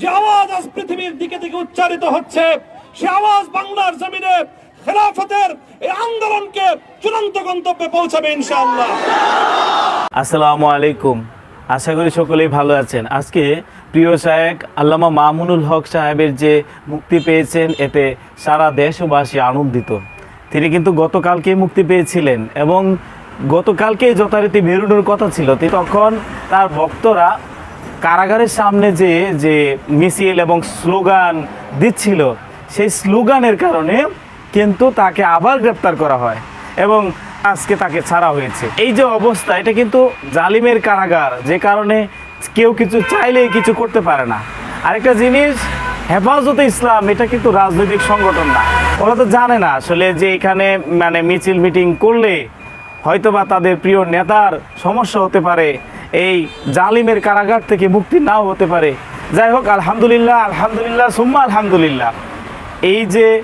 যে আওয়াজ আজ পৃথিবীর দিকে দিকে উচ্চারিত হচ্ছে, সে আওয়াজ বাংলার জমিনে খেলাফতের এই আন্দোলনকে চূড়ান্ত গন্তব্যে পৌঁছাবে ইনশাআল্লাহ। আসসালামু আলাইকুম। আশা করি সকলেই ভালো আছেন। আজকে প্রিয় শায়েক আল্লামা মামুনুল হক সাহেবের যে মুক্তি পেয়েছেন, এতে সারা দেশবাসী আনন্দিত। তিনি কিন্তু গতকালকেই মুক্তি পেয়েছিলেন এবং গতকালকেই যথারীতি বেরোনোর কথা ছিল। তখন তার ভক্তরা কারাগারের সামনে যে যে মিছিল এবং স্লোগান দিচ্ছিল, সেই স্লোগানের কারণে কিন্তু তাকে আবার গ্রেপ্তার করা হয় এবং আজকে তাকে ছাড়া হয়েছে। এই যে অবস্থা, এটা কিন্তু জালিমের কারাগার, যে কারণে কেউ কিছু চাইলেই কিছু করতে পারে না। আরেকটা জিনিস, হেফাজতে ইসলাম, এটা কিন্তু রাজনৈতিক সংগঠন না। ওরা তো জানে না আসলে যে এখানে মানে মিছিল মিটিং করলে হয়তোবা তাদের প্রিয় নেতার সমস্যা হতে পারে। এই জালিমের কারাগার থেকে মুক্তি নাও হতে পারে। যাই হোক, আলহামদুলিল্লাহ আলহামদুলিল্লাহ, সুম্মা আলহামদুলিল্লাহ। এই যে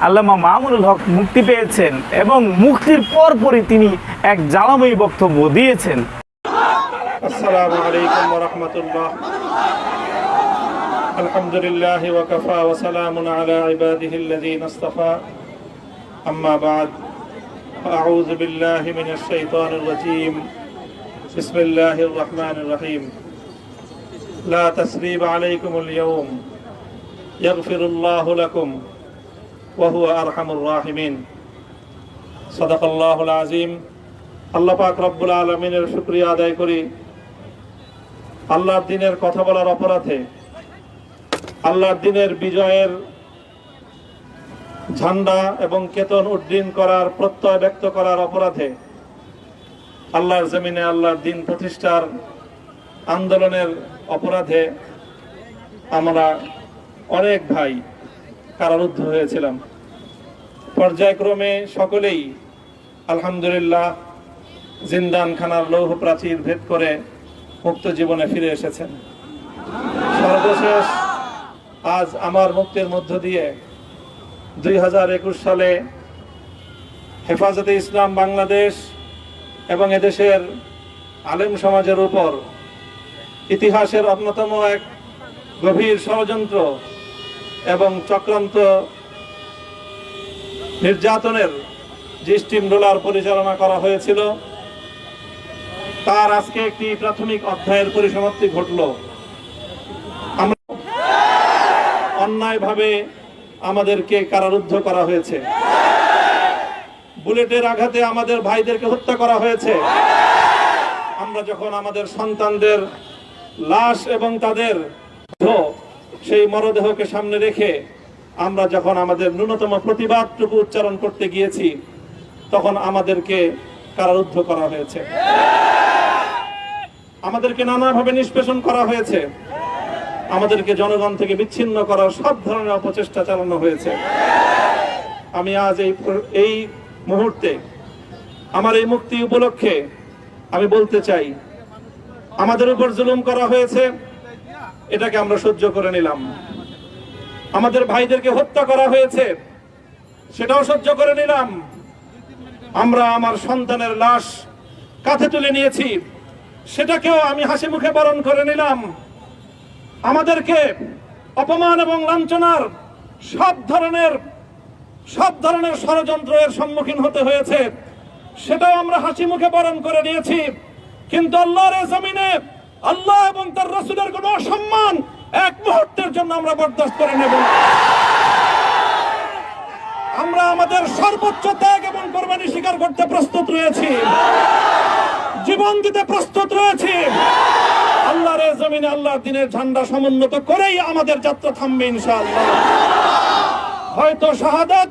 আল্লামা মামুনুল হক মুক্তি পেয়েছেন এবং মুক্তির পরপরই তিনি এক জ্বালাময়ী বক্তব্য দিয়েছেন। আসসালামু আলাইকুম ওয়া রাহমাতুল্লাহ। আলহামদুলিল্লাহি ওয়া কাফা ওয়া সালামুন بسم الله الرحمن الرحيم لا تسريب عليكم اليوم يغفر الله لكم وهو أرحم الراحمين صدق الله العظيم আল্লাহ পাক রব্বুল আলমিনের শুক্রিয়া আদায় করি আল্লাহর দিনের কথা বলার অপরাধে আল্লাহর দিনের বিজয়ের ঝান্ডা এবং কেতন উড্ডীন করার প্রত্যয় ব্যক্ত করার অপরাধে আল্লাহর জমিনে আল্লাহর দিন প্রতিষ্ঠার আন্দোলনের অপরাধে আমরা অনেক ভাই কারারুদ্ধ হয়েছিলাম। পর্যায়ক্রমে সকলেই আলহামদুলিল্লাহ জিন্দানখানার লৌহ প্রাচীর ভেদ করে মুক্ত জীবনে ফিরে এসেছেন। সর্বশেষ আজ আমার মুক্তির মধ্য দিয়ে দুই হাজার একুশ সালে হেফাজতে ইসলাম বাংলাদেশ এবং এদেশের আলেম সমাজের উপর ইতিহাসের অন্যতম এক গভীর ষড়যন্ত্র এবং চক্রান্ত নির্যাতনের যে স্টিম রোলার পরিচালনা করা হয়েছিল। তার আজকে একটি প্রাথমিক অধ্যায়ের পরিসমাপ্তি ঘটল। আমরা অন্যায়ভাবে আমাদেরকে কারারুদ্ধ করা হয়েছে। বুলেটের আঘাতে আমাদের ভাইদেরকে হত্যা করা হয়েছে। আমরা যখন আমাদের সন্তানদের লাশ এবং তাদের সেই মরদেহকে সামনে রেখে আমরা যখন আমাদের ন্যূনতম প্রতিবাদটুকু উচ্চারণ করতে গিয়েছি, তখন আমাদেরকে কারারুদ্ধ করা হয়েছে। আমাদেরকে নানাভাবে নিষ্পেষণ করা হয়েছে। আমাদেরকে জনগণ থেকে বিচ্ছিন্ন করার সব ধরনের অপচেষ্টা চালানো হয়েছে। আমি আজ এই এই মুহূর্তে আমার এই মুক্তি উপলক্ষে আমি বলতে চাই, আমাদের উপর জুলুম করা হয়েছে, এটাকে আমরা সহ্য করে নিলাম। আমাদের ভাইদেরকে হত্যা করা হয়েছে, সেটাও সহ্য করে নিলাম। আমরা আমার সন্তানের লাশ কাঁধে তুলে নিয়েছি, সেটাকেও আমি হাসি মুখে বরণ করে নিলাম। আমাদেরকে অপমান এবং লাঞ্ছনার সব ধরনের সব ধরনের ষড়যন্ত্রের সম্মুখীন হতে হয়েছে। সেটাও আমরা হাসি মুখে বরণ করে নিয়েছি। কিন্তু আল্লাহর জমিনে আল্লাহ এবং তার রসুলের কোন অসম্মান এক মুহূর্তের জন্য আমরা বরদাস্ত করে নেব। আমরা আমাদের সর্বোচ্চ ত্যাগ এবং কোরবানি স্বীকার করতে প্রস্তুত রয়েছি। জীবন দিতে প্রস্তুত রয়েছি। আল্লাহর এই জমিনে আল্লাহর দিনের ঝান্ডা সমুন্নত করেই আমাদের যাত্রা থামবে ইনশাআল্লাহ। হয়তো শাহাদাত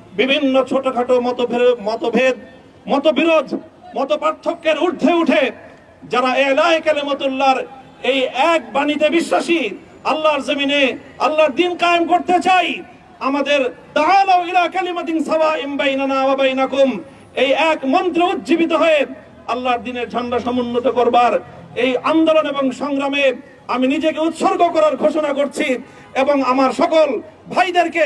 বিভিন্ন ছোটখাটো মতভেদ মতভেদ, মতবিরোধ মত পার্থক্যের ঊর্ধ্বে উঠে যারা এলায় কালেমতুল্লাহর এই এক বাণীতে বিশ্বাসী, আল্লাহর জমিনে আল্লাহর দিন কায়েম করতে চাই, আমাদের তাআলাউ ইলা কালিমাতিন সাওয়াইম বাইনানা এই এক মন্ত্রে উজ্জীবিত হয়ে আল্লাহর দিনের ঝান্ডা সমুন্নত করবার এই আন্দোলন এবং সংগ্রামে আমি নিজেকে উৎসর্গ করার ঘোষণা করছি এবং আমার সকল ভাইদেরকে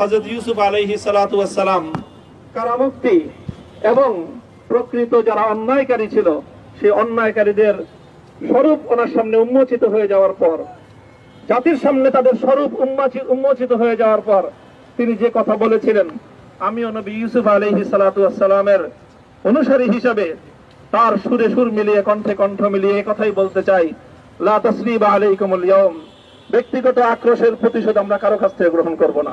হযরত ইউসুফ সালাতু ওয়াসসালাম কারামুক্তি এবং প্রকৃত যারা অন্যায়কারী ছিল, সেই অন্যায়কারীদের স্বরূপ ওনার সামনে উন্মোচিত হয়ে যাওয়ার পর, জাতির সামনে তাদের স্বরূপ উন্মোচিত হয়ে যাওয়ার পর তিনি যে কথা বলেছিলেন, আমিও নবী ইউসুফ আলাইহি সালাতু ওয়াসসালামের অনুসারী হিসাবে তার সুরে সুর মিলিয়ে, কণ্ঠে কণ্ঠ মিলিয়ে কথাই বলতে চাই, লা তাসরিবা আলাইকুমুল ইয়াউম, ব্যক্তিগত আক্রোশের প্রতিশোধ আমরা কারও কাছ থেকে গ্রহণ করব না।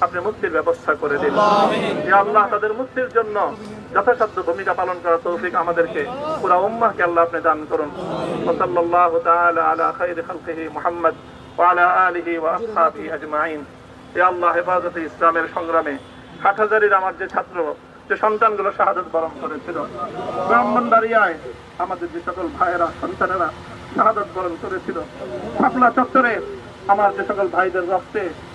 আপনি মুক্তির ব্যবস্থা করে দিন। যে আল্লাহ তাদের মুক্তির জন্য যথাসাধ্য ভূমিকা পালন করার তৌফিক আমাদেরকে পুরা উম্মাহকে আল্লাহ আপনি দান করুন। ওসল্লাল্লাহু তাআলা আলা খাইরি খালকিহি মুহাম্মদ ওয়া আলা আলিহি ওয়া আসহাবিহি আজমাইন। হে আল্লাহ হেফাজতে ইসলামের সংগ্রামে হাটহাজারির আমার যে ছাত্র যে সন্তানগুলো শাহাদত বরণ করেছিল ব্রাহ্মণ ব্রাহ্মণবাড়িয়ায় আমাদের যে সকল ভাইয়েরা সন্তানেরা শাহাদত বরণ করেছিল শাপলা চত্বরে আমার যে সকল ভাইদের রক্তে